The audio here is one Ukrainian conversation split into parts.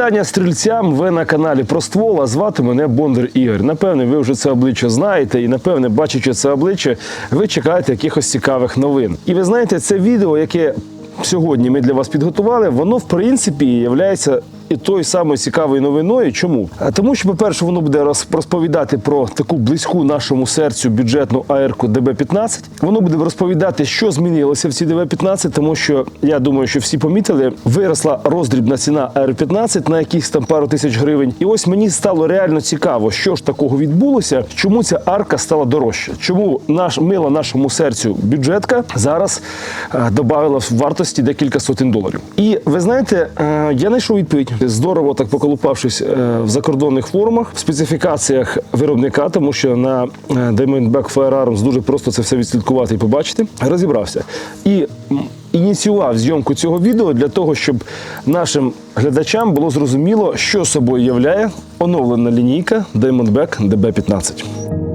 Вітання стрільцям. Ви на каналі Проствола. звати мене Бондар Ігор. Напевне, ви вже це обличчя знаєте, і напевне, бачачи це обличчя, ви чекаєте якихось цікавих новин. І ви знаєте, це відео, яке сьогодні ми для вас підготували, воно в принципі є і тою самою цікавою новиною. Чому? Тому що, по-перше, воно буде роз- розповідати про таку близьку нашому серцю бюджетну АРКу ДБ-15. Воно буде розповідати, що змінилося в цій ДБ-15, тому що я думаю, що всі помітили, виросла роздрібна ціна АР-15 на якихось там пару тисяч гривень. І ось мені стало реально цікаво, що ж такого відбулося, чому ця арка стала дорожча, чому наш мила нашому серцю бюджетка зараз е, додавала в вартості декілька сотень доларів. І ви знаєте, е, я знайшов відповідь. Здорово так поколупавшись е, в закордонних форумах, в специфікаціях виробника, тому що на е, Diamondback Firearms дуже просто це все відслідкувати і побачити. Розібрався і ініціював зйомку цього відео для того, щоб нашим глядачам було зрозуміло, що собою являє оновлена лінійка Diamondback DB15.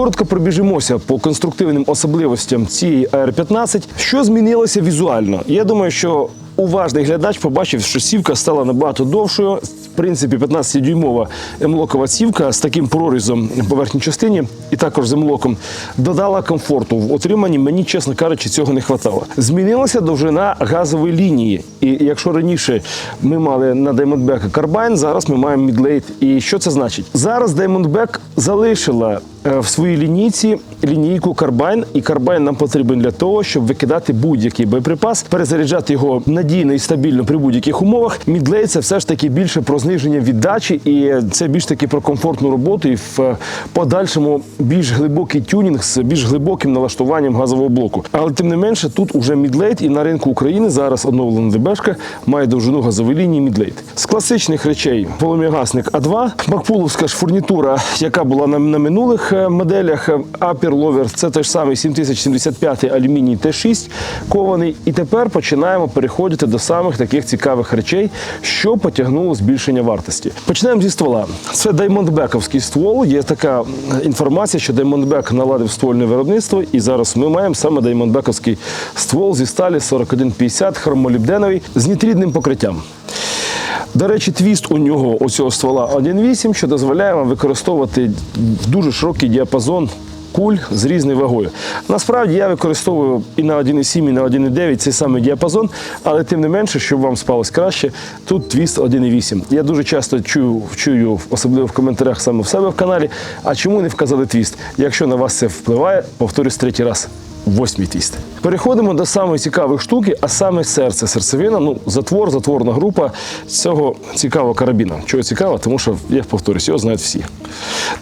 Коротко пробіжимося по конструктивним особливостям цієї AR-15. Що змінилося візуально? Я думаю, що уважний глядач побачив, що сівка стала набагато довшою. В принципі, 15-дюймова емлокова сівка з таким прорізом в поверхній частині і також з емлоком додала комфорту в отриманні. Мені, чесно кажучи, цього не хватало. Змінилася довжина газової лінії. І якщо раніше ми мали на Diamondback карбайн, зараз ми маємо мідлейт. І що це значить? Зараз Diamondback залишила в своїй лінійці лінійку карбайн, і карбайн нам потрібен для того, щоб викидати будь-який боєприпас, перезаряджати його надійно і стабільно при будь-яких умовах. Мідлей це все ж таки більше про зниження віддачі, і це більш таки про комфортну роботу і в е, подальшому більш глибокий тюнінг з більш глибоким налаштуванням газового блоку. Але тим не менше, тут уже мідлейт, і на ринку України зараз оновлена ДБшка має довжину газової лінії мідлейт. З класичних речей полум'ягасник А2, бакпуловська ж фурнітура, яка була на, на минулих е, моделях. Апер Ловер це той ж самий 7075 алюміній Т6 кований. І тепер починаємо переходити до самих таких цікавих речей, що потягнуло збільшення вартості. Почнемо зі ствола. Це Даймондбековський ствол. Є така інформація, що Даймондбек наладив ствольне виробництво, і зараз ми маємо саме Даймондбековський ствол зі сталі 4150 хромолібденовий з нітрідним покриттям. До речі, твіст у нього оцього ствола 1.8, що дозволяє вам використовувати дуже широкий діапазон куль з різною вагою. Насправді я використовую і на 1.7, і на 1.9 цей самий діапазон, але тим не менше, щоб вам спалось краще, тут твіст 1.8. Я дуже часто чую, чую, особливо в коментарях саме в себе в каналі. А чому не вказали твіст? Якщо на вас це впливає, повторюсь третій раз. Восьмий твіст. Переходимо до самої цікавої штуки, а саме серце, серцевина, ну, затвор, затворна група цього цікавого карабіна. Чого цікаво? Тому що, я повторюсь, його знають всі.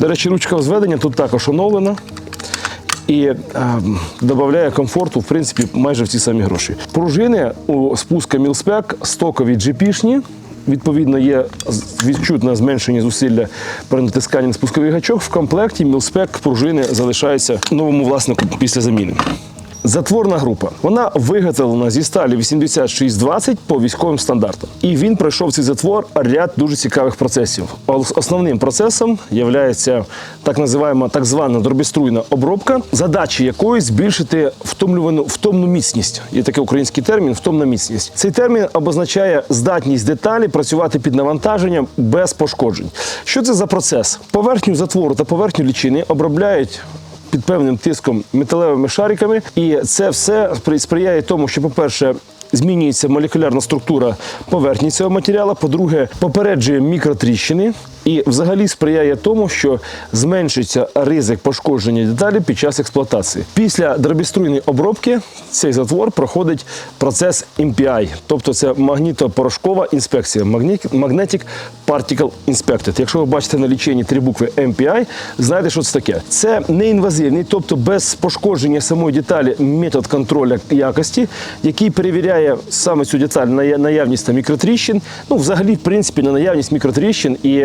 До речі, ручка зведення тут також оновлена і е, додає комфорту, в принципі, майже в ці самі гроші. Пружини у спуска Мілспек стокові GP-шні. Відповідно, є відчутне зменшення зусилля при натисканні на спусковий гачок. В комплекті мілспек пружини залишаються новому власнику після заміни. Затворна група. Вона виготовлена зі сталі 8620 по військовим стандартам. І він пройшов цей затвор ряд дуже цікавих процесів. Ос- Основним процесом є так називаємо так звана дробіструйна обробка, задачі якої збільшити втомлювану втомну міцність. Є такий український термін втомна міцність. Цей термін обозначає здатність деталі працювати під навантаженням без пошкоджень. Що це за процес? Поверхню затвору та поверхню лічини обробляють під певним тиском металевими шариками, і це все спри- сприяє тому, що, по-перше, змінюється молекулярна структура поверхні цього матеріалу. По-друге, попереджує мікротріщини і взагалі сприяє тому, що зменшується ризик пошкодження деталі під час експлуатації. Після дробіструйної обробки цей затвор проходить процес MPI, тобто це магнітопорошкова інспекція Magnetic Particle Inspected. Якщо ви бачите на ліченні три букви MPI, знаєте, що це таке. Це неінвазивний, тобто без пошкодження самої деталі метод контролю якості, який перевіряє саме цю деталь на наявність там, мікротріщин, ну взагалі, в принципі, на наявність мікротріщин і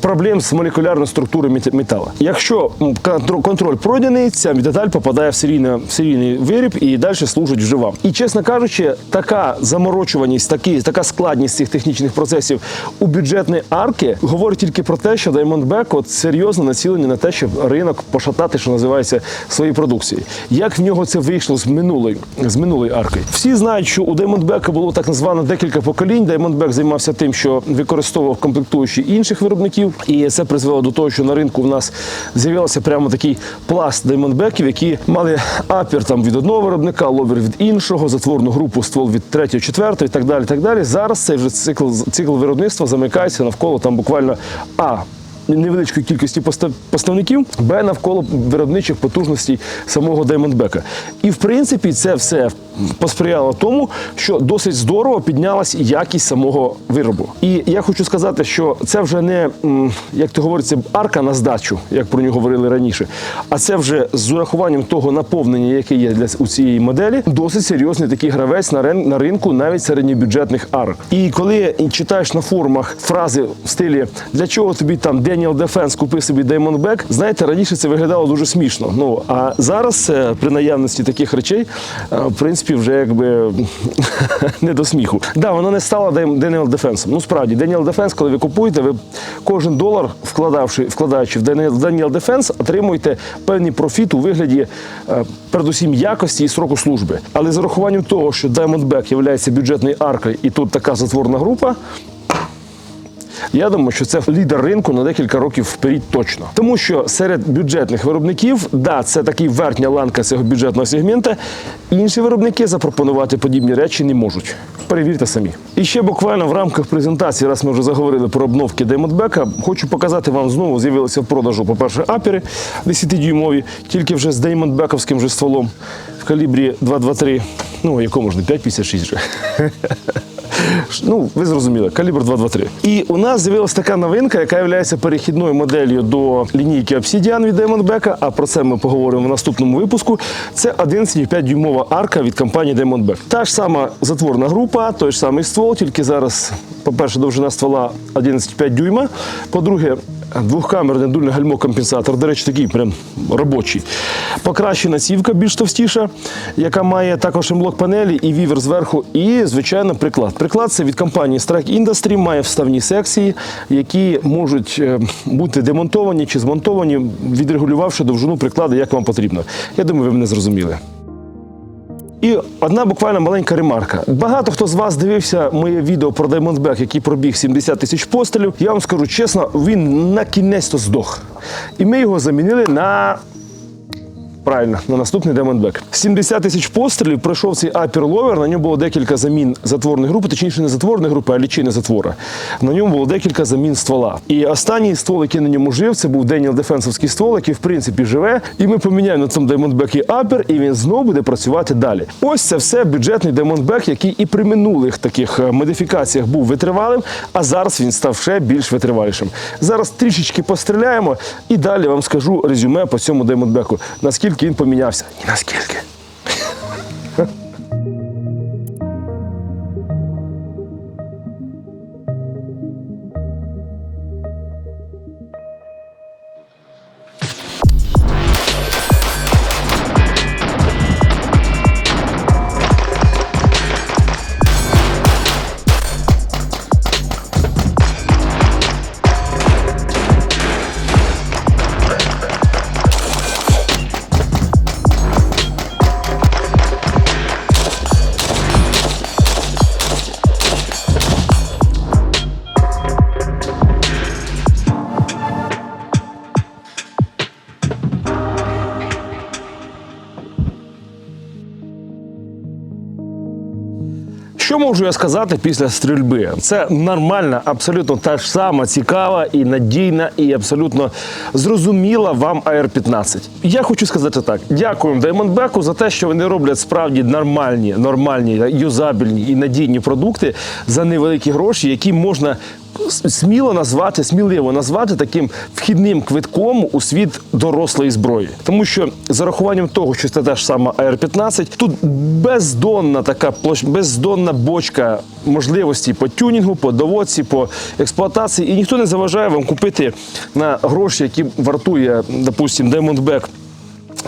проблем з молекулярною структурою мет- металу. Якщо контроль пройдений, ця деталь попадає в серійний, в серійний виріб і далі служить вже вам. І чесно кажучи, така заморочуваність, такі, така складність цих технічних процесів у бюджетної арки говорить тільки про те, що Diamondback от серйозно націлені на те, щоб ринок пошатати, що називається, свої продукції. Як в нього це вийшло з минулої з минулої арки? Всі знають, що у Diamondback було так звано декілька поколінь. Diamondback займався тим, що використовував комплектуючі інших виробників, і це призвело до того, що на ринку в нас з'явився прямо такий пласт Diamondbackів, які мали апір там від одного виробника, ловер від іншого, затворну групу, ствол від третього, четвертого і так далі. так далі. Зараз цей вже цикл цикл виробництва замикається навколо там буквально а невеличкої кількості поставників, Б навколо виробничих потужностей самого Diamondback. І в принципі це все посприяло тому, що досить здорово піднялась якість самого виробу. І я хочу сказати, що це вже не як то говориться, арка на здачу, як про нього говорили раніше. А це вже з урахуванням того наповнення, яке є для у цієї моделі, досить серйозний такий гравець на рин- на ринку навіть середньобюджетних арок. І коли читаєш на форумах фрази в стилі для чого тобі там Daniel Defense купи собі Diamondback, знаєте, раніше це виглядало дуже смішно. Ну а зараз е, при наявності таких речей, е, в принципі, вже якби не до сміху. Да, вона не стала Daniel Defense. Ну справді, Daniel Defense, коли ви купуєте, ви кожен долар, вкладавши, вкладаючи в Daniel Дефенс, отримуєте певний профіт у вигляді е, передусім якості і сроку служби. Але з урахуванням того, що Diamondback є бюджетною аркою, і тут така затворна група. Я думаю, що це лідер ринку на декілька років вперед точно. Тому що серед бюджетних виробників, да, це такий верхня ланка цього бюджетного сегмента. Інші виробники запропонувати подібні речі не можуть. Перевірте самі. І ще буквально в рамках презентації, раз ми вже заговорили про обновки Diamondback, хочу показати вам знову з'явилися в продажу, по-перше, апери 10-дюймові, тільки вже з Diamondbackівським же стволом в калібрі 223, ну якому ж не 5,56 вже. Ну, ви зрозуміли, калібр 223. І у нас з'явилася така новинка, яка є перехідною моделлю до лінійки Obsidian від Diamondback, а про це ми поговоримо в наступному випуску. Це 11,5 дюймова арка від компанії Diamondback. Та ж сама затворна група, той ж самий ствол, тільки зараз, по-перше, довжина ствола 11,5 дюйма. По-друге, Двохкамерний дульний гальмо-компенсатор, до речі, такий прям робочий. Покращена цівка більш товстіша, яка має також емблок панелі і вівер зверху, і, звичайно, приклад. Приклад це від компанії Strike Industry, має вставні секції, які можуть е, бути демонтовані чи змонтовані, відрегулювавши довжину прикладу, як вам потрібно. Я думаю, ви мене зрозуміли. І одна буквально маленька ремарка. Багато хто з вас дивився моє відео про Diamondback, який пробіг 70 тисяч пострілів. Я вам скажу чесно, він на кінець то здох. І ми його замінили на. Правильно, на наступний Diamondback. 70 тисяч пострілів пройшов цей Lower, на ньому було декілька замін затворної групи, точніше не затворної групи, а лічини затвора. На ньому було декілька замін ствола. І останній ствол, який на ньому жив, це був Daniel Дефенсовський ствол, який в принципі живе. І ми поміняємо на цьому Diamondback і Upper, і він знову буде працювати далі. Ось це все бюджетний Diamondback, який і при минулих таких е, модифікаціях був витривалим, а зараз він став ще більш витривалішим. Зараз трішечки постріляємо і далі вам скажу резюме по цьому Diamondback, наскільки він помінявся. І наскільки. Можу я сказати після стрільби? Це нормальна, абсолютно та ж сама цікава і надійна, і абсолютно зрозуміла вам AR-15. Я хочу сказати так: дякуємо Diamondback за те, що вони роблять справді нормальні, нормальні, юзабельні і надійні продукти за невеликі гроші, які можна. Сміло назвати, сміливо назвати таким вхідним квитком у світ дорослої зброї, тому що за рахуванням того, що це та ж сама AR-15, тут бездонна така площ, бездонна точка можливості по тюнінгу, по доводці, по експлуатації, і ніхто не заважає вам купити на гроші, які вартує, допустим, Diamondback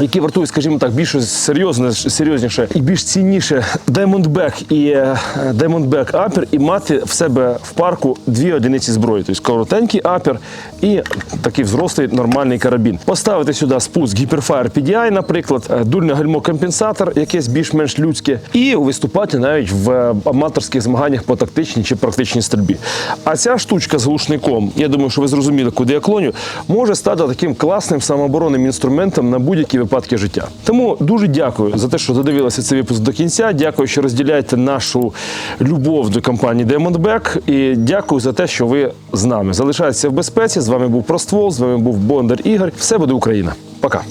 які вартують, скажімо так, більш серйозне, серйозніше і більш цінніше Diamondback і е, Diamondback Upper і мати в себе в парку дві одиниці зброї. Тобто коротенький апер і такий взрослий нормальний карабін. Поставити сюди спуск Hyperfire PDI, наприклад, е, дульне гальмо компенсатор, якесь більш-менш людське, і виступати навіть в е, аматорських змаганнях по тактичній чи практичній стрільбі. А ця штучка з глушником, я думаю, що ви зрозуміли, куди я клоню, може стати таким класним самооборонним інструментом на будь-які випадки життя. Тому дуже дякую за те, що додивилися цей випуск до кінця. Дякую, що розділяєте нашу любов до компанії Diamondback. І дякую за те, що ви з нами. Залишайтеся в безпеці. З вами був Проствол, з вами був Бондар Ігор. Все буде Україна. Пока.